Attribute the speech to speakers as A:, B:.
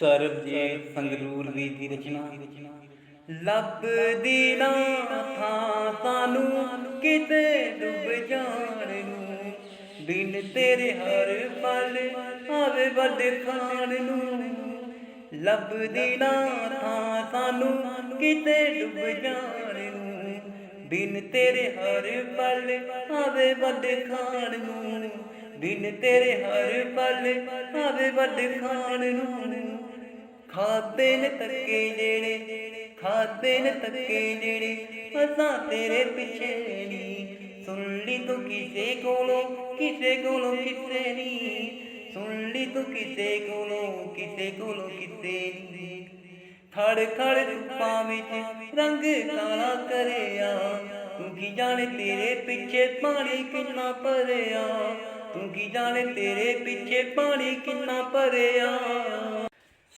A: ਸਰਬਜੀਤ ਸੰਗਰੂਰ ਵੀ ਦੀ ਰਚਨਾ ਲੱਭਦੀ ਨਾ ਥਾਂ ਸਾਨੂੰ ਕਿਤੇ ਡੁੱਬ ਜਾਣ ਨੂੰ। ਬਿਨ ਤੇਰੇ ਹਰ ਪਲ ਆਵੇ ਵੱਡ ਖਾਣ ਨੂੰ। ਲੱਭਦੀ ਨਾ ਥਾਂ ਸਾਨੂੰ ਕਿਤੇ ਡੁੱਬ ਜਾਣ ਨੂੰ। ਬਿਨ ਤੇਰੇ ਹਰ ਪਲ ਆਵੇ ਵੱਡ ਖਾਣ ਨੂੰ। ਬਿਨ ਤੇਰੇ ਹਰ ਪਲ ਆਵੇ ਵੱਡ ਖਾਣ ਨੂੰ। ਖਾਦੇ ਨੇ ਤੱਕੇ ਜਿਹੜੇ ਖਾਦੇ ਨੇ ਤੱਕੇ ਜਿਹੜੇ ਅਸਾਂ ਤੇਰੇ ਪਿੱਛੇ ਨਹੀਂ। ਸੁਣ ਲਈ ਤੂੰ ਕਿਸੇ ਕੋਲੋਂ ਕਿਸੇ ਕੋਲੋਂ ਕਿਸੇ ਨਹੀਂ ਸੁਣ ਲਈ ਤੂੰ ਕਿਸੇ ਕੋਲੋਂ ਕਿਸੇ ਕੋਲੋਂ ਕਿਸੇ ਨਹੀਂ ਖੜ ਖੜ ਧੁੱਪਾਂ ਵਿੱਚ ਰੰਗ ਕਾਲਾ ਕਰਿਆ। ਤੂੰ ਕੀ ਜਾਣੇ ਤੇਰੇ ਪਿੱਛੇ ਪਾਣੀ ਕਿੰਨਾ ਭਰਿਆ? ਤੂੰ ਕੀ ਜਾਣੇ ਤੇਰੇ ਪਿੱਛੇ ਪਾਣੀ ਕਿੰਨਾ ਭਰਿਆ?